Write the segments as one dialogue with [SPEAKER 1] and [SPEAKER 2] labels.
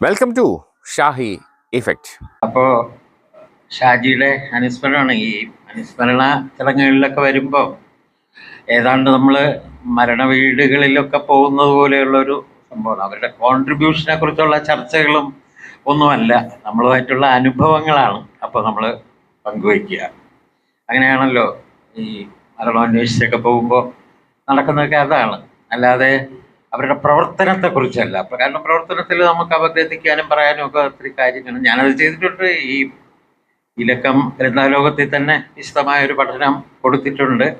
[SPEAKER 1] Welcome to Shahi effect
[SPEAKER 2] അപ്പോൾ ഷാജിയുടെ അനുസ്മരണമാണ് ഈ അനുസ്മരണ ചടങ്ങുകളിലൊക്കെ വരുമ്പോൾ ഏതാണ്ട് നമ്മൾ മരണ വീടുകളിലൊക്കെ പോകുന്നത് പോലെയുള്ളൊരു സംഭവമാണ്. അവരുടെ കോൺട്രിബ്യൂഷനെ കുറിച്ചുള്ള ചർച്ചകളും ഒന്നുമല്ല. നമ്മളുമായിട്ടുള്ള അനുഭവങ്ങളാണ് അപ്പോൾ നമ്മൾ പങ്കുവയ്ക്കുക. അങ്ങനെയാണല്ലോ ഈ മരണം അന്വേഷിച്ചൊക്കെ പോകുമ്പോൾ നടക്കുന്നതൊക്കെ അതാണ്. അല്ലാതെ അവരുടെ പ്രവർത്തനത്തെക്കുറിച്ചല്ല. കാരണം പ്രവർത്തനത്തിൽ നമുക്ക് അപഗ്രഥിക്കാനും പറയാനും ഒക്കെ ഒത്തിരി കാര്യങ്ങൾ. ഞാനത് ചെയ്തിട്ടുണ്ട്. ഈ ഇലക്കം ഗ്രന്ഥാലോകത്തിൽ തന്നെ വിശദമായ ഒരു പഠനം കൊടുത്തിട്ടുണ്ട്.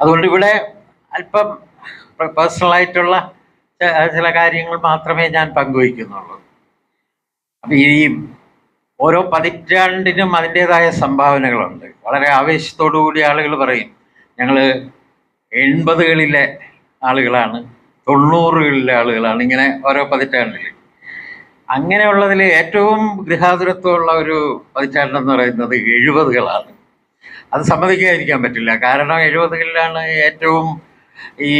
[SPEAKER 2] അതുകൊണ്ട് ഇവിടെ അല്പം പേഴ്സണലായിട്ടുള്ള ചില കാര്യങ്ങൾ മാത്രമേ ഞാൻ പങ്കുവയ്ക്കുന്നുള്ളൂ. അപ്പം ഈ ഓരോ പതിറ്റാണ്ടിനും അതിന്റെതായ സംഭാവനകളുണ്ട്. വളരെ ആവേശത്തോടു കൂടി ആളുകൾ പറയും. ഞങ്ങൾ എൺപതുകളിലെ ആളുകളാണ്. തൊണ്ണൂറുകളിലെ ആളുകളാണ്. ഇങ്ങനെ ഓരോ പതിറ്റാണ്ടിൽ അങ്ങനെയുള്ളതിൽ ഏറ്റവും ഗൃഹാതുരത്വമുള്ള ഒരു പതിറ്റാണ്ടെന്ന് പറയുന്നത് എഴുപതുകളാണ്. അത് സമ്മതിക്കാതിരിക്കാൻ പറ്റില്ല. കാരണം എഴുപതുകളിലാണ് ഏറ്റവും ഈ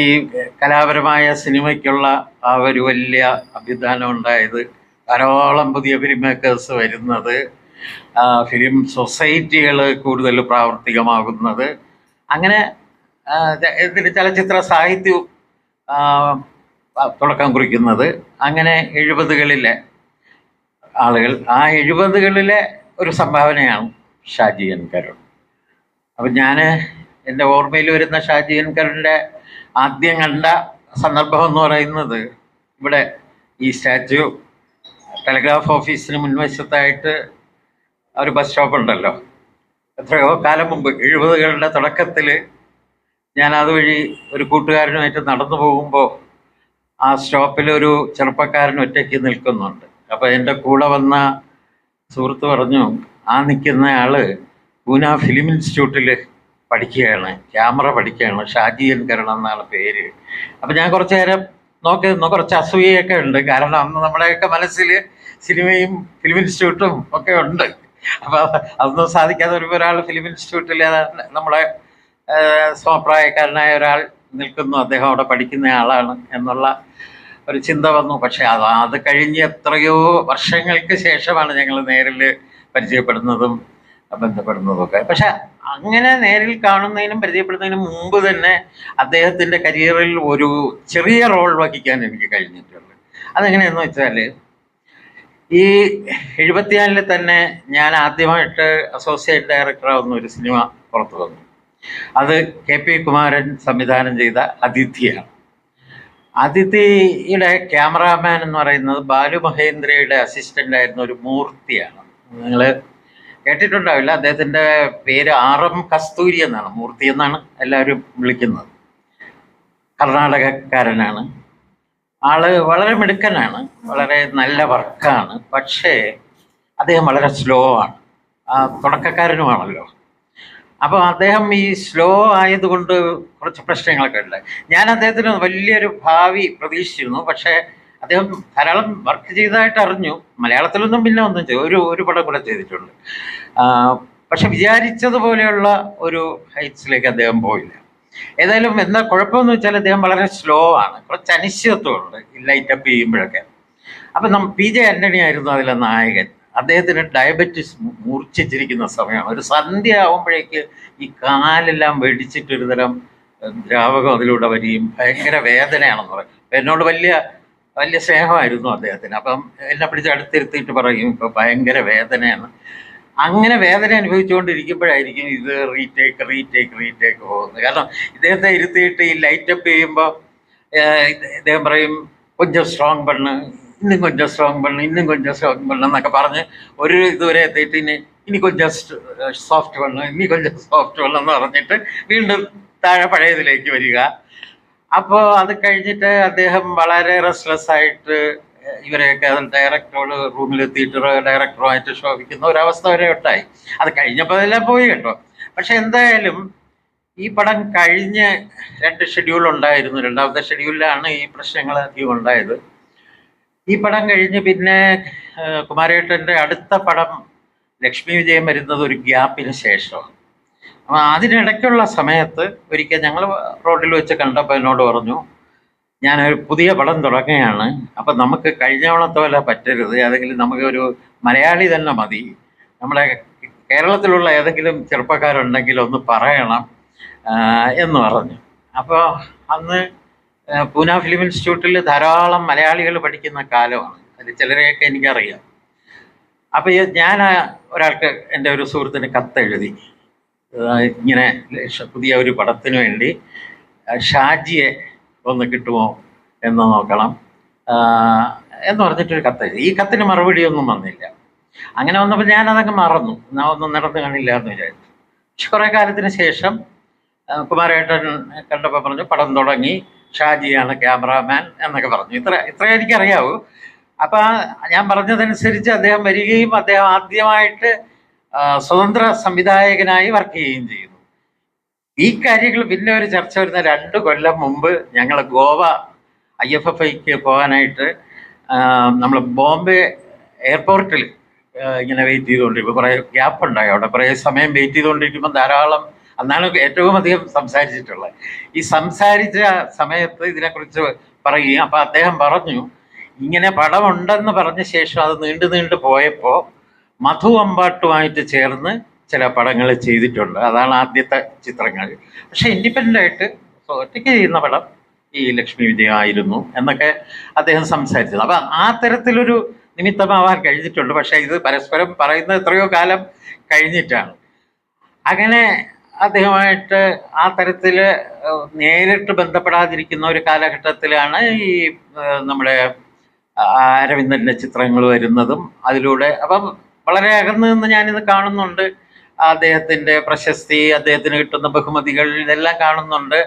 [SPEAKER 2] കലാപരമായ സിനിമയ്ക്കുള്ള ആ ഒരു വലിയ അഭ്യുത്ഥാനം ഉണ്ടായത്. ധാരാളം പുതിയ ഫിലിം മേക്കേഴ്സ് വരുന്നത്. ഫിലിം സൊസൈറ്റികൾ കൂടുതൽ പ്രാവർത്തികമാകുന്നത്. അങ്ങനെ ചലച്ചിത്ര ആ, തുടക്കം കുറിക്കുന്നത് അങ്ങനെ എഴുപതുകളിലെ ആളുകൾ ആ എഴുപതുകളിലെ ഒരു സംഭാവനയാണ് ഷാജി എൻ കരുൺ. അപ്പം ഞാൻ എന്റെ ഓർമ്മയിൽ വരുന്ന ഷാജി എൻ കരുണിന്റെ ആദ്യം കണ്ട സന്ദർഭം എന്ന് പറയുന്നത് ഇവിടെ ഈ സ്റ്റാച്യു ടെലിഗ്രാഫ് ഓഫീസിന് മുൻവശത്തായിട്ട് ഒരു ബസ് സ്റ്റോപ്പ് ഉണ്ടല്ലോ എത്രയോ കാലം മുമ്പ് എഴുപതുകളുടെ തുടക്കത്തിൽ ഞാൻ അതുവഴി ഒരു കൂട്ടുകാരനുമായിട്ട് നടന്നു പോകുമ്പോൾ ആ സ്റ്റോപ്പിൽ ഒരു ചെറുപ്പക്കാരൻ ഒറ്റയ്ക്ക് നിൽക്കുന്നുണ്ട്. അപ്പോൾ എന്റെ കൂടെ വന്ന സുഹൃത്ത് പറഞ്ഞു ആ നിൽക്കുന്ന ആൾ പൂന ഫിലിം ഇൻസ്റ്റിറ്റ്യൂട്ടിൽ പഠിക്കുകയാണ് ക്യാമറ പഠിക്കുകയാണ് ഷാജി എൻ കരുൺ എന്നാണ് പേര്. അപ്പം ഞാൻ കുറച്ച് നേരം നോക്കി കുറച്ച് അസൂയയൊക്കെ ഉണ്ട്. കാരണം അന്ന് നമ്മുടെയൊക്കെ മനസ്സിൽ സിനിമയും ഫിലിം ഇൻസ്റ്റിറ്റ്യൂട്ടും ഒക്കെ ഉണ്ട്. അപ്പോൾ അതൊന്നും സാധിക്കാതെ ഒരു ഒരാൾ ഫിലിം ഇൻസ്റ്റിറ്റ്യൂട്ടിൽ നമ്മളെ സമപ്രായക്കാരനായ ഒരാൾ നിൽക്കുന്നു. അദ്ദേഹം അവിടെ പഠിക്കുന്ന ആളാണ് എന്നുള്ള ഒരു ചിന്ത വന്നു. പക്ഷെ അത് അത് കഴിഞ്ഞ് എത്രയോ വർഷങ്ങൾക്ക് ശേഷമാണ് ഞങ്ങൾ നേരിൽ പരിചയപ്പെടുന്നതും ബന്ധപ്പെടുന്നതും ഒക്കെ പക്ഷെ അങ്ങനെ നേരിൽ കാണുന്നതിനും പരിചയപ്പെടുന്നതിനും മുമ്പ് തന്നെ അദ്ദേഹത്തിന്റെ കരിയറിൽ ഒരു ചെറിയ റോൾ വഹിക്കാൻ എനിക്ക് കഴിഞ്ഞിട്ടുണ്ട്. അതെങ്ങനെയെന്ന് വെച്ചാൽ ഈ എഴുപത്തിനാലിൽ തന്നെ ഞാൻ ആദ്യമായിട്ട് അസോസിയേറ്റ് ഡയറക്ടറാവുന്ന ഒരു സിനിമ പുറത്തു വന്നു. അത് കെ പി കുമാരൻ സംവിധാനം ചെയ്ത അതിഥിയാണ് അതിഥിയുടെ ക്യാമറാമാൻ എന്ന് പറയുന്നത് ബാലു മഹേന്ദ്രയുടെ അസിസ്റ്റന്റ് ആയിരുന്ന ഒരു മൂർത്തിയാണ്. നിങ്ങൾ കേട്ടിട്ടുണ്ടാവില്ല അദ്ദേഹത്തിന്റെ പേര് ആർ എം കസ്തൂരി എന്നാണ് മൂർത്തി എന്നാണ് എല്ലാവരും വിളിക്കുന്നത്. കർണാടകക്കാരനാണ്. ആൾ വളരെ മിടുക്കനാണ് വളരെ നല്ല വർക്കാണ് പക്ഷേ അദ്ദേഹം വളരെ സ്ലോ ആണ്. തുടക്കക്കാരനുമാണല്ലോ. അപ്പോൾ അദ്ദേഹം ഈ സ്ലോ ആയതുകൊണ്ട് കുറച്ച് പ്രശ്നങ്ങളൊക്കെ ഉണ്ട്. ഞാൻ അദ്ദേഹത്തിന് വലിയൊരു ഭാവി പ്രതീക്ഷിച്ചിരുന്നു. പക്ഷേ അദ്ദേഹം ധാരാളം വർക്ക് ചെയ്തതായിട്ട് അറിഞ്ഞു. മലയാളത്തിലൊന്നും പിന്നെ ഒന്നും ചെയ്തു. ഒരു ഒരു പടം കൂടെ ചെയ്തിട്ടുണ്ട്. പക്ഷെ വിചാരിച്ചതുപോലെയുള്ള ഒരു ഹൈറ്റ്സിലേക്ക് അദ്ദേഹം പോയില്ല. ഏതായാലും എന്താ കുഴപ്പമെന്ന് വെച്ചാൽ അദ്ദേഹം വളരെ സ്ലോ ആണ്. കുറച്ച് അനിശ്ചിതത്വമുണ്ട് ലൈറ്റപ്പ് ചെയ്യുമ്പോഴൊക്കെ. അപ്പം നം പി ജെ ആന്റണി ആയിരുന്നു അതിലെ നായകൻ. അദ്ദേഹത്തിന് ഡയബറ്റിസ് മൂർച്ഛിച്ചിരിക്കുന്ന സമയമാണ്. ഒരു സന്ധ്യ ആവുമ്പോഴേക്ക് ഈ കാലെല്ലാം വെടിച്ചിട്ട് ഒരു തരം ദ്രാവകം അതിലൂടെ വരികയും ഭയങ്കര വേദനയാണെന്ന് പറയും. എന്നോട് വലിയ വലിയ സ്നേഹമായിരുന്നു അദ്ദേഹത്തിന്. അപ്പം എന്നെ പിടിച്ച് അടുത്തിരുത്തിയിട്ട് പറയും ഇപ്പം ഭയങ്കര വേദനയാണ്. അങ്ങനെ വേദന അനുഭവിച്ചുകൊണ്ടിരിക്കുമ്പോഴായിരിക്കും ഇത് റീടേക്ക് റീടേക്ക് റീടേക്ക് പോകുന്നത്. കാരണം ഇദ്ദേഹത്തെ ഇരുത്തിയിട്ട് ഈ ലൈറ്റപ്പ് ചെയ്യുമ്പോൾ ഇദ്ദേഹം പറയും കൊഞ്ചം സ്ട്രോങ് പണ്ണ് ഇന്നും കൊഞ്ചം സ്ട്രോങ് പണ്ണ് ഇന്നും കൊഞ്ചം സ്ട്രോങ് പണ്ണ് എന്നൊക്കെ പറഞ്ഞ് ഒരു ഇതുവരെ എത്തിയിട്ട് ഇനി ഇനി കൊഞ്ചം സോഫ്റ്റ് പണ്ണ് ഇനി കൊഞ്ചം സോഫ്റ്റ് പണ്ണ് എന്ന് പറഞ്ഞിട്ട് വീണ്ടും താഴെ പഴയതിലേക്ക് വരിക. അപ്പോൾ അത് കഴിഞ്ഞിട്ട് അദ്ദേഹം വളരെ റെസ്ലെസ് ആയിട്ട് ഇവരെയൊക്കെ അതിൽ ഡയറക്ടറോട് റൂമിലെത്തിയിട്ട് ഡയറക്ടറുമായിട്ട് ശോഭിക്കുന്ന ഒരവസ്ഥ വരെ ഉണ്ടായി. അത് കഴിഞ്ഞപ്പോൾ അതെല്ലാം പോയി കേട്ടോ. പക്ഷെ എന്തായാലും ഈ പടം കഴിഞ്ഞ് രണ്ട് ഷെഡ്യൂൾ ഉണ്ടായിരുന്നു. രണ്ടാമത്തെ ഷെഡ്യൂളിലാണ് ഈ പ്രശ്നങ്ങൾ അധികം ഉണ്ടായത്. ഈ പടം കഴിഞ്ഞ് പിന്നെ കുമാരേട്ടന്റെ അടുത്ത പടം ലക്ഷ്മി വിജയം വരുന്നത് ഒരു ഗ്യാപ്പിന് ശേഷമാണ് അപ്പോൾ അതിനിടയ്ക്കുള്ള സമയത്ത് ഒരിക്കൽ ഞങ്ങൾ റോഡിൽ വെച്ച് കണ്ടപ്പോൾ എന്നോട് പറഞ്ഞു ഞാനൊരു പുതിയ പടം തുടങ്ങുകയാണ്. അപ്പം നമുക്ക് കഴിഞ്ഞവണത്തെ പോലെ പറ്റരുത്. ഏതെങ്കിലും നമുക്കൊരു മലയാളി തന്നെ മതി. നമ്മുടെ കേരളത്തിലുള്ള ഏതെങ്കിലും ചെറുപ്പക്കാരുണ്ടെങ്കിൽ ഒന്ന് പറയണം എന്ന് പറഞ്ഞു. അപ്പോൾ അന്ന് പൂന ഫിലിം ഇൻസ്റ്റിറ്റ്യൂട്ടിൽ ധാരാളം മലയാളികൾ പഠിക്കുന്ന കാലമാണ്. അതിൽ ചിലരെയൊക്കെ എനിക്കറിയാം. അപ്പോൾ ഞാൻ ഒരാൾക്ക് എന്റെ ഒരു സുഹൃത്തിന് കത്തെഴുതി. ഇങ്ങനെ പുതിയ ഒരു പടത്തിന് വേണ്ടി ഷാജിയെ ഒന്ന് കിട്ടുമോ എന്ന് നോക്കണം. എന്ന് പറഞ്ഞിട്ടൊരു കത്തെഴുതി. ഈ കത്തിന് മറുപടിയൊന്നും വന്നില്ല. അങ്ങനെ വന്നപ്പോൾ ഞാനതൊക്കെ മറന്നു. ഞാൻ ഒന്നും നടന്നു കാണില്ല എന്ന് വിചാരിച്ചു. പക്ഷെ കുറേ കാലത്തിന് ശേഷം കുമാരേട്ടൻ കണ്ടപ്പോൾ പറഞ്ഞു പടം തുടങ്ങി. ഷാജിയാണ് ക്യാമറാമാൻ എന്നൊക്കെ പറഞ്ഞു. ഇത്ര ഇത്ര എനിക്കറിയാവൂ. അപ്പം ഞാൻ പറഞ്ഞതനുസരിച്ച് അദ്ദേഹം വരികയും അദ്ദേഹം ആദ്യമായിട്ട് സ്വതന്ത്ര സംവിധായകനായി വർക്ക് ചെയ്യുകയും ചെയ്യുന്നു ഈ കാര്യങ്ങൾ പിന്നെ ഒരു ചർച്ച വരുന്ന രണ്ട് കൊല്ലം മുമ്പ് ഞങ്ങൾ ഗോവ ഐ എഫ് എഫ് ഐക്ക് പോകാനായിട്ട് നമ്മൾ ബോംബെ എയർപോർട്ടിൽ ഇങ്ങനെ വെയിറ്റ് ചെയ്തുകൊണ്ടിരിക്കും കുറേ ഗ്യാപ്പ് ഉണ്ടായി അവിടെ കുറേ സമയം വെയിറ്റ് ചെയ്തുകൊണ്ടിരിക്കുമ്പോൾ ധാരാളം അന്നാണ് ഏറ്റവും അധികം സംസാരിച്ചിട്ടുള്ളത്. ഈ സംസാരിച്ച സമയത്ത് ഇതിനെക്കുറിച്ച് പറയുകയും അപ്പം അദ്ദേഹം പറഞ്ഞു ഇങ്ങനെ പടമുണ്ടെന്ന് പറഞ്ഞ ശേഷം അത് നീണ്ടു നീണ്ടു പോയപ്പോൾ മധു അമ്പാട്ടുമായിട്ട് ചേർന്ന് ചില പടങ്ങൾ ചെയ്തിട്ടുണ്ട്. അതാണ് ആദ്യത്തെ ചിത്രങ്ങൾ. പക്ഷെ ഇൻഡിപെൻഡന്റ് ആയിട്ട് ഒറ്റയ്ക്ക് ചെയ്യുന്ന പടം ഈ ലക്ഷ്മി വിജയമായിരുന്നു എന്നൊക്കെ അദ്ദേഹം സംസാരിച്ചത്. അപ്പം ആ തരത്തിലൊരു നിമിത്തമാവാൻ കഴിഞ്ഞിട്ടുണ്ട്. പക്ഷെ ഇത് പരസ്പരം പറയുന്നത് എത്രയോ കാലം കഴിഞ്ഞിട്ടാണ്. അങ്ങനെ അദ്ദേഹമായിട്ട് ആ തരത്തിൽ നേരിട്ട് ബന്ധപ്പെടാതിരിക്കുന്ന ഒരു കാലഘട്ടത്തിലാണ് ഈ നമ്മുടെ അരവിന്ദന്റെ ചിത്രങ്ങൾ വരുന്നതും അതിലൂടെ. അപ്പം വളരെ അകന്നു നിന്ന് ഞാനിത് കാണുന്നുണ്ട്. അദ്ദേഹത്തിന്റെ പ്രശസ്തി അദ്ദേഹത്തിന് കിട്ടുന്ന ബഹുമതികൾ ഇതെല്ലാം കാണുന്നുണ്ട്.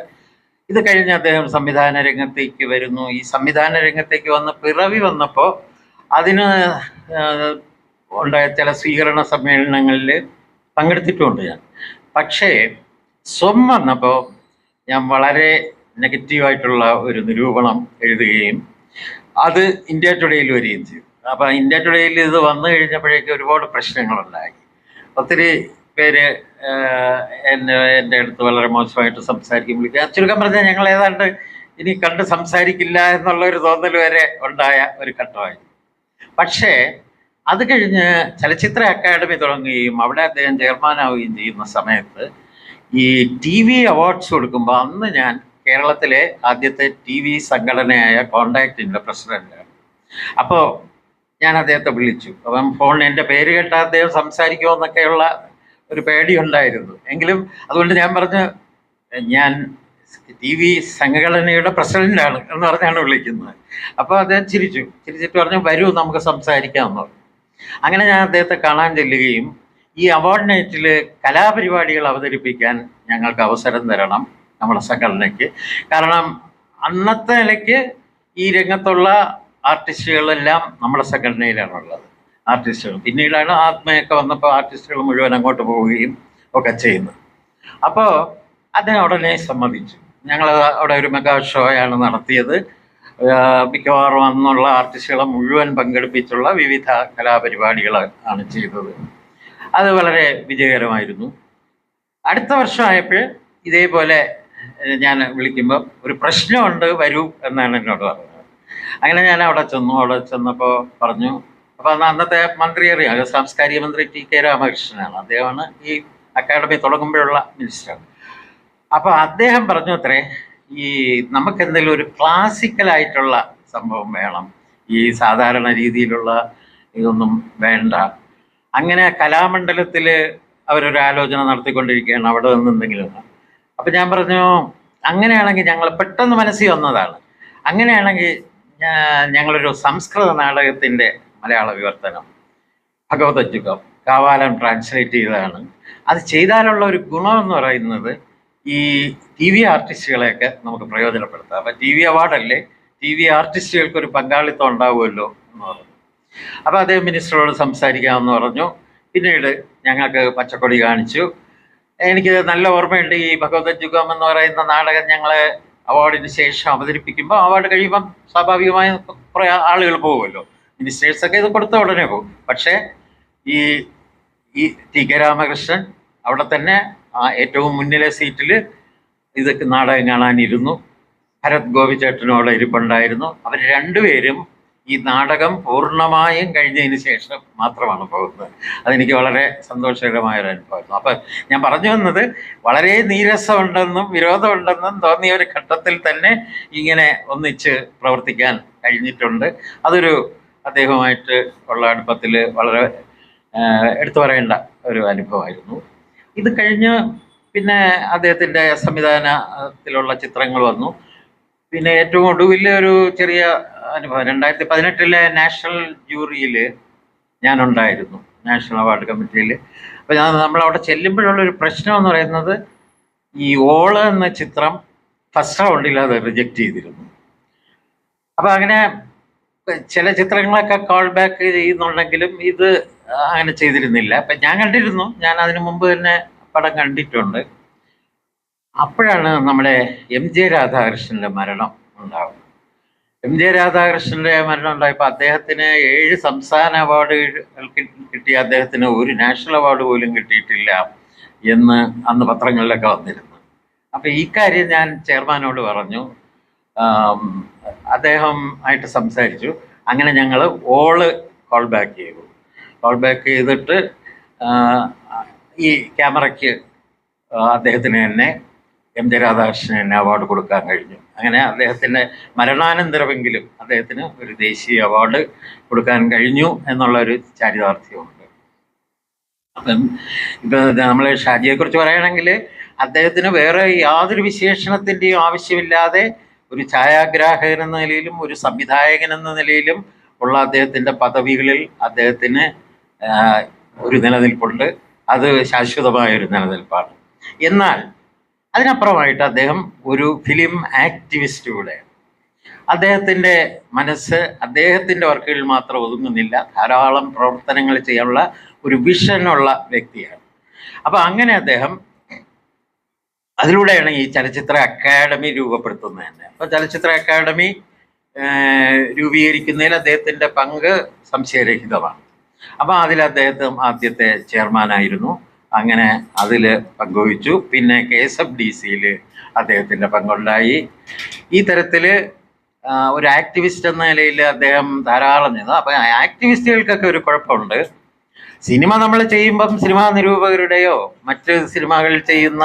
[SPEAKER 2] ഇത് കഴിഞ്ഞ് അദ്ദേഹം സംവിധാന രംഗത്തേക്ക് വരുന്നു. ഈ സംവിധാന രംഗത്തേക്ക് വന്ന് പിറവി വന്നപ്പോൾ അതിന് ഉണ്ടായ ചില സ്വീകരണ സമ്മേളനങ്ങളിൽ പങ്കെടുത്തിട്ടുമുണ്ട് ഞാൻ. പക്ഷേ സ്വം വന്നപ്പോൾ ഞാൻ വളരെ നെഗറ്റീവായിട്ടുള്ള ഒരു നിരൂപണം എഴുതുകയും അത് ഇന്ത്യ ടുഡേയിൽ വരികയും ചെയ്തു. അപ്പം ഇന്ത്യ ടുഡേയിൽ ഇത് വന്നു കഴിഞ്ഞപ്പോഴേക്ക് ഒരുപാട് പ്രശ്നങ്ങളുണ്ടായി. ഒത്തിരി പേര് എന്നെ എന്റെ അടുത്ത് വളരെ മോശമായിട്ട് സംസാരിക്കും വിളിക്കുക. ചുരുക്കം പറഞ്ഞാൽ ഞങ്ങൾ ഏതാണ്ട് ഇനി കണ്ട് സംസാരിക്കില്ല എന്നുള്ള ഒരു തോന്നൽ വരെ ഉണ്ടായ ഒരു ഘട്ടമായി പക്ഷേ അത് കഴിഞ്ഞ് ചലച്ചിത്ര അക്കാദമി തുടങ്ങുകയും അവിടെ അദ്ദേഹം ചെയർമാനാവുകയും ചെയ്യുന്ന സമയത്ത് ഈ ടി വി അവാർഡ്സ് കൊടുക്കുമ്പോൾ അന്ന് ഞാൻ കേരളത്തിലെ ആദ്യത്തെ ടി വി സംഘടനയായ കോണ്ടാക്റ്റിന്റെ പ്രസിഡന്റാണ് അപ്പോൾ ഞാൻ അദ്ദേഹത്തെ വിളിച്ചു. അപ്പം ഫോൺ എന്റെ പേര് കേട്ടാൽ അദ്ദേഹം സംസാരിക്കുമോ എന്നൊക്കെയുള്ള ഒരു പേടിയുണ്ടായിരുന്നു. എങ്കിലും അതുകൊണ്ട് ഞാൻ പറഞ്ഞു ഞാൻ ടി വി സംഘടനയുടെ പ്രസിഡന്റാണ് എന്ന് പറഞ്ഞാണ് വിളിക്കുന്നത്. അപ്പോൾ അദ്ദേഹം ചിരിച്ചു. ചിരിച്ചിട്ട് പറഞ്ഞു വരൂ നമുക്ക് സംസാരിക്കാം എന്ന് പറഞ്ഞു. അങ്ങനെ ഞാൻ അദ്ദേഹത്തെ കാണാൻ ചെല്ലുകയും ഈ അവാർഡ് നൈറ്റിൽ കലാപരിപാടികൾ അവതരിപ്പിക്കാൻ ഞങ്ങൾക്ക് അവസരം തരണം നമ്മുടെ സംഘടനയ്ക്ക്. കാരണം അന്നത്തെ നിലയ്ക്ക് ഈ രംഗത്തുള്ള ആർട്ടിസ്റ്റുകളെല്ലാം നമ്മുടെ സംഘടനയിലാണുള്ളത്. ആർട്ടിസ്റ്റുകൾ പിന്നീടാണ് ആത്മയൊക്കെ വന്നപ്പോൾ ആർട്ടിസ്റ്റുകൾ മുഴുവൻ അങ്ങോട്ട് പോവുകയും ഒക്കെ ചെയ്യുന്നത്. അപ്പോൾ അദ്ദേഹം ഉടനെ സമ്മതിച്ചു. ഞങ്ങൾ അവിടെ ഒരു മെഗാ ഷോയാണ് നടത്തിയത്. മിക്കവാറും അന്നുള്ള ആർട്ടിസ്റ്റുകളെ മുഴുവൻ പങ്കെടുപ്പിച്ചുള്ള വിവിധ കലാപരിപാടികൾ ആണ് ചെയ്തത്. അത് വളരെ വിജയകരമായിരുന്നു. അടുത്ത വർഷമായപ്പോൾ ഇതേപോലെ ഞാൻ വിളിക്കുമ്പോൾ ഒരു പ്രശ്നമുണ്ട് വരൂ എന്നാണ് എന്നോട് പറഞ്ഞത്. അങ്ങനെ ഞാൻ അവിടെ ചെന്നു അവിടെ ചെന്നപ്പോൾ പറഞ്ഞു അപ്പോൾ അന്ന് അന്നത്തെ മന്ത്രി അറിയാം? സാംസ്കാരിക മന്ത്രി ടി. കെ. രാമകൃഷ്ണനാണ്. അദ്ദേഹമാണ് ഈ അക്കാഡമി തുടങ്ങുമ്പോഴുള്ള മിനിസ്റ്റർ. അപ്പോൾ അദ്ദേഹം പറഞ്ഞു അത്രേ ഈ നമുക്ക് എന്തെങ്കിലും ഒരു ക്ലാസിക്കലായിട്ടുള്ള സംഭവം വേണം. ഈ സാധാരണ രീതിയിലുള്ള ഇതൊന്നും വേണ്ട. അങ്ങനെ കലാമണ്ഡലത്തിൽ അവരൊരു ആലോചന നടത്തിക്കൊണ്ടിരിക്കുകയാണ് അവിടെ നിന്ന് എന്തെങ്കിലും അപ്പം ഞാൻ പറഞ്ഞു അങ്ങനെയാണെങ്കിൽ ഞങ്ങൾ പെട്ടെന്ന് മനസ്സിൽ വന്നതാണ്. അങ്ങനെയാണെങ്കിൽ ഞങ്ങളൊരു സംസ്കൃത നാടകത്തിന്റെ മലയാള വിവർത്തനം ഭഗവതജുഗം കാവാലം ട്രാൻസ്ലേറ്റ് ചെയ്തതാണ്. അത് ചെയ്താലുള്ള ഒരു ഗുണമെന്ന് പറയുന്നത് ഈ ടി വി ആർട്ടിസ്റ്റുകളെയൊക്കെ നമുക്ക് പ്രയോജനപ്പെടുത്താം. അപ്പം ടി വി അവാർഡല്ലേ? ടി വി ആർട്ടിസ്റ്റുകൾക്ക് ഒരു പങ്കാളിത്തം ഉണ്ടാവുമല്ലോ എന്ന് പറഞ്ഞു. അപ്പോൾ അദ്ദേഹം മിനിസ്റ്ററോട് സംസാരിക്കാമെന്ന് പറഞ്ഞു. പിന്നീട് ഞങ്ങൾക്ക് പച്ചക്കൊടി കാണിച്ചു. എനിക്ക് നല്ല ഓർമ്മയുണ്ട്. ഈ ഭഗവത് ജുഗം എന്ന് പറയുന്ന നാടകം ഞങ്ങൾ അവാർഡിന് ശേഷം അവതരിപ്പിക്കുമ്പോൾ അവാർഡ് കഴിയുമ്പം സ്വാഭാവികമായി കുറേ ആളുകൾ പോകുമല്ലോ. മിനിസ്റ്റേഴ്സൊക്കെ ഇത് കൊടുത്ത ഉടനെ പോകും. പക്ഷേ ഈ ഈ ടി കെ രാമകൃഷ്ണൻ അവിടെ തന്നെ ആ ഏറ്റവും മുന്നിലെ സീറ്റിൽ ഇത് നാടകം കാണാനിരുന്നു. ഭരത് ഗോപിചേട്ടനോട് ഇരിപ്പുണ്ടായിരുന്നു. അവർ രണ്ടുപേരും ഈ നാടകം പൂർണമായും കഴിഞ്ഞതിന് ശേഷം മാത്രമാണ് പോകുന്നത്. അതെനിക്ക് വളരെ സന്തോഷകരമായ ഒരു അനുഭവമായിരുന്നു. അപ്പം ഞാൻ പറഞ്ഞു വന്നത് വളരെ നീരസമുണ്ടെന്നും വിരോധമുണ്ടെന്നും തോന്നിയ ഒരു ഘട്ടത്തിൽ തന്നെ ഇങ്ങനെ ഒന്നിച്ച് പ്രവർത്തിക്കാൻ കഴിഞ്ഞിട്ടുണ്ട്. അതൊരു അദ്ദേഹവുമായിട്ട് ഉള്ള അടുപ്പത്തിൽ വളരെ എടുത്തു പറയേണ്ട ഒരു അനുഭവമായിരുന്നു. ഇത് കഴിഞ്ഞ് പിന്നെ അദ്ദേഹത്തിന്റെ സംവിധാനത്തിലുള്ള ചിത്രങ്ങൾ വന്നു. പിന്നെ ഏറ്റവും ഒടുവിൽ ഒരു ചെറിയ അനുഭവം. രണ്ടായിരത്തി പതിനെട്ടിലെ നാഷണൽ ജൂറിയിൽ ഞാനുണ്ടായിരുന്നു നാഷണൽ അവാർഡ് കമ്മിറ്റിയിൽ. അപ്പോൾ ഞാൻ നമ്മളവിടെ ചെല്ലുമ്പോഴുള്ള ഒരു പ്രശ്നം എന്ന് പറയുന്നത് ഈ ഓൾ എന്ന ചിത്രം ഫസ്റ്റ് റൗണ്ടിൽ അത് റിജക്റ്റ് ചെയ്തിരുന്നു. അപ്പോൾ അങ്ങനെ ചില ചിത്രങ്ങളൊക്കെ കോൾ ബാക്ക് ചെയ്യുന്നുണ്ടെങ്കിലും ഇത് അങ്ങനെ ചെയ്തിരുന്നില്ല. അപ്പം ഞാൻ കണ്ടിരുന്നു. ഞാൻ അതിനു മുമ്പ് തന്നെ പടം കണ്ടിട്ടുണ്ട്. അപ്പോഴാണ് നമ്മുടെ എം ജെ രാധാകൃഷ്ണന്റെ മരണം ഉണ്ടാവുന്നത്. എം ജെ രാധാകൃഷ്ണന്റെ മരണം ഉണ്ടായപ്പോൾ അദ്ദേഹത്തിന് ഏഴ് സംസ്ഥാന അവാർഡുകൾ കിട്ടി കിട്ടിയ അദ്ദേഹത്തിന് ഒരു നാഷണൽ അവാർഡ് പോലും കിട്ടിയിട്ടില്ല എന്ന് അന്ന് പത്രങ്ങളിലൊക്കെ വന്നിരുന്നു. അപ്പം ഈ കാര്യം ഞാൻ ചെയർമാനോട് പറഞ്ഞു. അദ്ദേഹം ആയിട്ട് സംസാരിച്ചു. അങ്ങനെ ഞങ്ങൾ ഓൾ കോൾ ബാക്ക് ചെയ്തു. കോൾ ബാക്ക് ചെയ്തിട്ട് ഈ ക്യാമറയ്ക്ക് അദ്ദേഹത്തിന് തന്നെ എം ജെ രാധാകൃഷ്ണൻ തന്നെ അവാർഡ് കൊടുക്കാൻ കഴിഞ്ഞു. അങ്ങനെ അദ്ദേഹത്തിന്റെ മരണാനന്തരമെങ്കിലും അദ്ദേഹത്തിന് ഒരു ദേശീയ അവാർഡ് കൊടുക്കാൻ കഴിഞ്ഞു എന്നുള്ള ഒരു ചാരിതാർത്ഥ്യമുണ്ട്. അപ്പം ഇപ്പം നമ്മൾ ഷാജിയെക്കുറിച്ച് പറയുകയാണെങ്കിൽ അദ്ദേഹത്തിന് വേറെ യാതൊരു വിശേഷണത്തിന്റെയും ആവശ്യമില്ലാതെ ഒരു ഛായാഗ്രാഹകൻ എന്ന നിലയിലും ഒരു സംവിധായകൻ എന്ന നിലയിലും ഉള്ള അദ്ദേഹത്തിന്റെ പദവികളിൽ അദ്ദേഹത്തിന് ഒരു നിലനിൽപ്പുണ്ട്. അത് ശാശ്വതമായ ഒരു നിലനിൽപ്പാണ്. എന്നാൽ അതിനപ്പുറമായിട്ട് അദ്ദേഹം ഒരു ഫിലിം ആക്ടിവിസ്റ്റ് കൂടെയാണ്. അദ്ദേഹത്തിന്റെ മനസ്സ് അദ്ദേഹത്തിന്റെ വർക്കുകളിൽ മാത്രം ഒതുങ്ങുന്നില്ല. ധാരാളം പ്രവർത്തനങ്ങൾ ചെയ്യാനുള്ള ഒരു വിഷനുള്ള വ്യക്തിയാണ്. അപ്പോൾ അങ്ങനെ അദ്ദേഹം അതിലൂടെയാണ് ഈ ചലച്ചിത്ര അക്കാദമി രൂപപ്പെടുത്തുന്നത് തന്നെ. അപ്പോൾ ചലച്ചിത്ര അക്കാദമി രൂപീകരിക്കുന്നതിൽ അദ്ദേഹത്തിന്റെ പങ്ക് സംശയരഹിതമാണ്. അപ്പോൾ അതിൽ അദ്ദേഹത്തെ ആദ്യത്തെ ചെയർമാനായിരുന്നു. അങ്ങനെ അതിൽ പങ്കുവച്ചു പിന്നെ കെ എസ് എഫ് ഡി സിയിൽ അദ്ദേഹത്തിന്റെ പങ്കുണ്ടായി. ഈ തരത്തിൽ ഒരു ആക്ടിവിസ്റ്റ് എന്ന നിലയിൽ അദ്ദേഹം ധാരാളം ചെയ്തു അപ്പം ആക്ടിവിസ്റ്റുകൾക്കൊക്കെ ഒരു കുഴപ്പമുണ്ട്. സിനിമ നമ്മൾ ചെയ്യുമ്പം സിനിമാ നിരൂപകരുടെയോ മറ്റ് സിനിമകൾ ചെയ്യുന്ന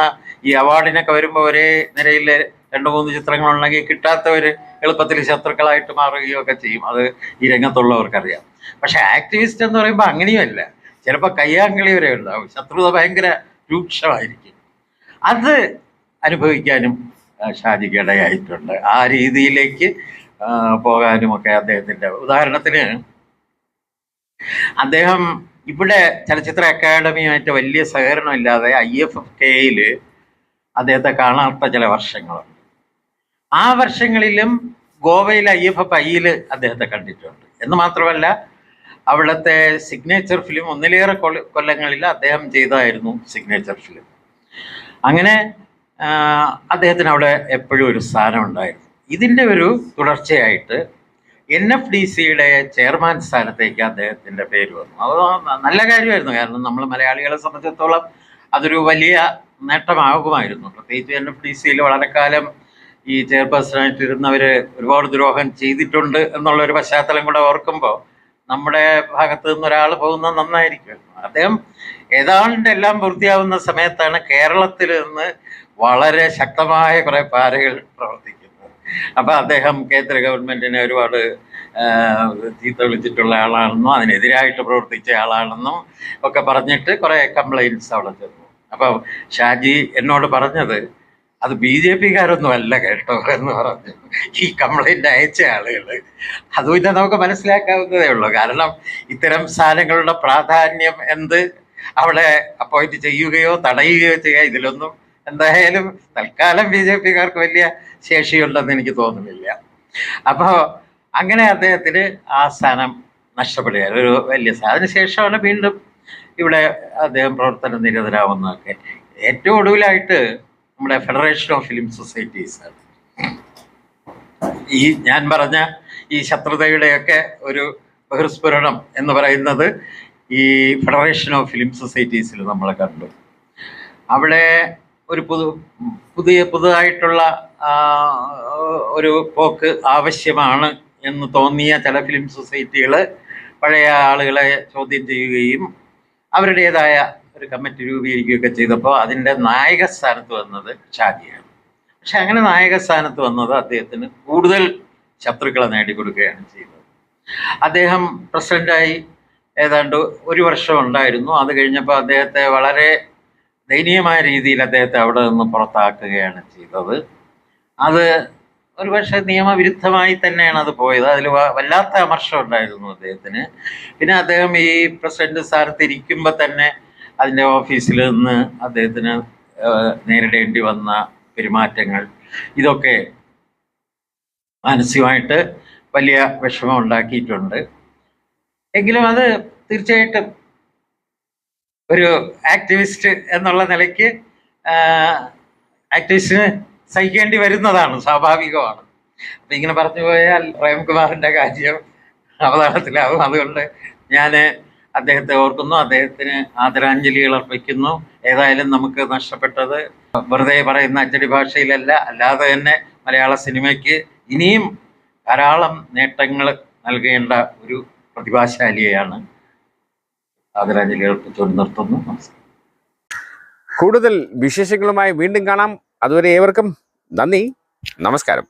[SPEAKER 2] ഈ അവാർഡിനൊക്കെ വരുമ്പോൾ ഒരേ നിരയിൽ രണ്ട് മൂന്ന് ചിത്രങ്ങളുണ്ടെങ്കിൽ കിട്ടാത്തവർ എളുപ്പത്തിൽ ശത്രുക്കളായിട്ട് മാറുകയോ ഒക്കെ ചെയ്യും. അത് ഈ രംഗത്തുള്ളവർക്കറിയാം. പക്ഷെ ആക്ടിവിസ്റ്റ് എന്ന് പറയുമ്പോൾ അങ്ങനെയുമല്ല. ചിലപ്പോൾ കയ്യാങ്കളി വരെ ഉണ്ടാവും. ശത്രുത ഭയങ്കര രൂക്ഷമായിരിക്കും. അത് അനുഭവിക്കാനും ഷാജിക്ക് ഇടയായിട്ടുണ്ട് ആ രീതിയിലേക്ക് പോകാനുമൊക്കെ അദ്ദേഹത്തിന്റെ ഉദാഹരണത്തിന് അദ്ദേഹം ഇവിടെ ചലച്ചിത്ര അക്കാദമിയുമായിട്ട് വലിയ സഹകരണം ഇല്ലാതെ ഐ എഫ് എഫ് കെയിൽ അദ്ദേഹത്തെ കാണാത്ത ചില വർഷങ്ങളുണ്ട്. ആ വർഷങ്ങളിലും ഗോവയിലെ ഐ എഫ് എഫ് ഐയിൽ അദ്ദേഹത്തെ കണ്ടിട്ടുണ്ട്. എന്ന് മാത്രമല്ല അവിടുത്തെ സിഗ്നേച്ചർ ഫിലിം ഒന്നിലേറെ കൊല്ല- കൊല്ലങ്ങളിൽ അദ്ദേഹം ചെയ്തായിരുന്നു സിഗ്നേച്ചർ ഫിലിം അങ്ങനെ അദ്ദേഹത്തിന് അവിടെ എപ്പോഴും ഒരു സ്ഥാനം ഉണ്ടായിരുന്നു. ഇതിന്റെ ഒരു തുടർച്ചയായിട്ട് എൻ എഫ് ഡി സിയുടെ ചെയർമാൻ സ്ഥാനത്തേക്ക് അദ്ദേഹത്തിന്റെ പേര് വന്നു. അത് നല്ല കാര്യമായിരുന്നു. കാരണം നമ്മൾ മലയാളികളെ സംബന്ധിച്ചിടത്തോളം അതൊരു വലിയ നേട്ടമാകുമായിരുന്നു. പ്രത്യേകിച്ച് എൻ എഫ് ഡി സിയിൽ വളരെ കാലം ഈ ചെയർപേഴ്സണായിട്ടിരുന്നവർ ഒരുപാട് ദ്രോഹം ചെയ്തിട്ടുണ്ട് എന്നുള്ളൊരു പശ്ചാത്തലം കൂടെ ഓർക്കുമ്പോൾ നമ്മുടെ ഭാഗത്ത് നിന്ന് ഒരാൾ പോകുന്നത് നന്നായിരിക്കും. അദ്ദേഹം ഏതാണ്ട് എല്ലാം പൂർത്തിയാവുന്ന സമയത്താണ് കേരളത്തിൽ നിന്ന് വളരെ ശക്തമായ കുറെ പാരകൾ പ്രവർത്തിക്കുന്നത്. അപ്പൊ അദ്ദേഹം കേന്ദ്ര ഗവൺമെന്റിനെ ഒരുപാട് ചീത്ത വിളിച്ചിട്ടുള്ള ആളാണെന്നും അതിനെതിരായിട്ട് പ്രവർത്തിച്ച ആളാണെന്നും ഒക്കെ പറഞ്ഞിട്ട് കുറെ കംപ്ലൈന്റ്സ് അവിടെ ചെന്നു. അപ്പൊ ഷാജി എന്നോട് പറഞ്ഞത് അത് ബി ജെ പിക്കാരൊന്നും അല്ല കേട്ടോ എന്ന് പറഞ്ഞു. ഈ കംപ്ലൈന്റ് അയച്ച ആളുകൾ അത് പിന്നെ നമുക്ക് മനസ്സിലാക്കാവുന്നതേ ഉള്ളൂ. കാരണം ഇത്തരം സാധനങ്ങളുടെ പ്രാധാന്യം എന്ത്? അവിടെ അപ്പോയിന്റ് ചെയ്യുകയോ തടയുകയോ ചെയ്യുക ഇതിലൊന്നും എന്തായാലും തൽക്കാലം ബി ജെ പിക്കാർക്ക് വലിയ ശേഷിയുണ്ടെന്ന് എനിക്ക് തോന്നുന്നില്ല. അപ്പോൾ അങ്ങനെ അദ്ദേഹത്തിന് ആ സ്ഥാനം നഷ്ടപ്പെടുകയാണ്. ഒരു വലിയ അതിനുശേഷമാണ് വീണ്ടും ഇവിടെ അദ്ദേഹം പ്രവർത്തനം നിരതരാവുന്നതൊക്കെ. ഏറ്റവും ഒടുവിലായിട്ട് നമ്മുടെ ഫെഡറേഷൻ ഓഫ് ഫിലിം സൊസൈറ്റീസ് ഈ ഞാൻ പറഞ്ഞ ഈ ശത്രുതയുടെയൊക്കെ ഒരു ബഹിർസ്ഫുരണം എന്ന് പറയുന്നത് ഈ ഫെഡറേഷൻ ഓഫ് ഫിലിം സൊസൈറ്റീസിൽ നമ്മൾ കണ്ടു. അവിടെ ഒരു പുതു പുതിയ പുതുതായിട്ടുള്ള ഒരു പോക്ക് ആവശ്യമാണ് എന്ന് തോന്നിയ ചില ഫിലിം സൊസൈറ്റികൾ പഴയ ആളുകളെ ചോദ്യം ചെയ്യുകയും അവരുടേതായ ഒരു കമ്മിറ്റി രൂപീകരിക്കുകയൊക്കെ ചെയ്തപ്പോൾ അതിന്റെ നായക സ്ഥാനത്ത് വന്നത് ഷാജിയാണ്. പക്ഷെ അങ്ങനെ നായക സ്ഥാനത്ത് വന്നത് അദ്ദേഹത്തിന് കൂടുതൽ ശത്രുക്കളെ നേടിക്കൊടുക്കുകയാണ് ചെയ്തത്. അദ്ദേഹം പ്രസിഡന്റായി ഏതാണ്ട് ഒരു വർഷം ഉണ്ടായിരുന്നു. അത് കഴിഞ്ഞപ്പോൾ അദ്ദേഹത്തെ വളരെ ദയനീയമായ രീതിയിൽ അദ്ദേഹത്തെ അവിടെ നിന്ന് പുറത്താക്കുകയാണ് ചെയ്തത്. അത് ഒരു പക്ഷേ നിയമവിരുദ്ധമായി തന്നെയാണ് അത് പോയത്. അതിൽ വല്ലാത്ത അമർഷം ഉണ്ടായിരുന്നു അദ്ദേഹത്തിന്. പിന്നെ അദ്ദേഹം ഈ പ്രസിഡന്റ് സ്ഥാനത്ത് ഇരിക്കുമ്പോൾ തന്നെ അതിന്റെ ഓഫീസിൽ നിന്ന് അദ്ദേഹത്തിന് നേരിടേണ്ടി വന്ന പെരുമാറ്റങ്ങൾ ഇതൊക്കെ മാനസികമായിട്ട് വലിയ വിഷമം ഉണ്ടാക്കിയിട്ടുണ്ട്. എങ്കിലും അത് തീർച്ചയായിട്ടും ഒരു ആക്ടിവിസ്റ്റ് എന്നുള്ള നിലയ്ക്ക് ആക്ടിവിസ്റ്റിന് സഹിക്കേണ്ടി വരുന്നതാണ് സ്വാഭാവികമാണ്. അപ്പം ഇങ്ങനെ പറഞ്ഞു പോയാൽ പ്രേംകുമാറിന്റെ കാര്യം അവതാളത്തിലാവും. അതുകൊണ്ട് ഞാൻ അദ്ദേഹത്തെ ഓർക്കുന്നു. അദ്ദേഹത്തിന് ആദരാഞ്ജലികൾ അർപ്പിക്കുന്നു. ഏതായാലും നമുക്ക് നഷ്ടപ്പെട്ടത് വെറുതെ പറയുന്ന അച്ചടി ഭാഷയിലല്ല അല്ലാതെ തന്നെ മലയാള സിനിമയ്ക്ക് ഇനിയും ധാരാളം നേട്ടങ്ങൾ നൽകേണ്ട ഒരു പ്രതിഭാശാലിയാണ് ആദരാഞ്ജലികൾ അർപ്പിച്ചുകൊണ്ട് നിർത്തുന്നു.
[SPEAKER 1] കൂടുതൽ വിശേഷങ്ങളുമായി വീണ്ടും കാണാം. അതുവരെ ഏവർക്കും നന്ദി. നമസ്കാരം.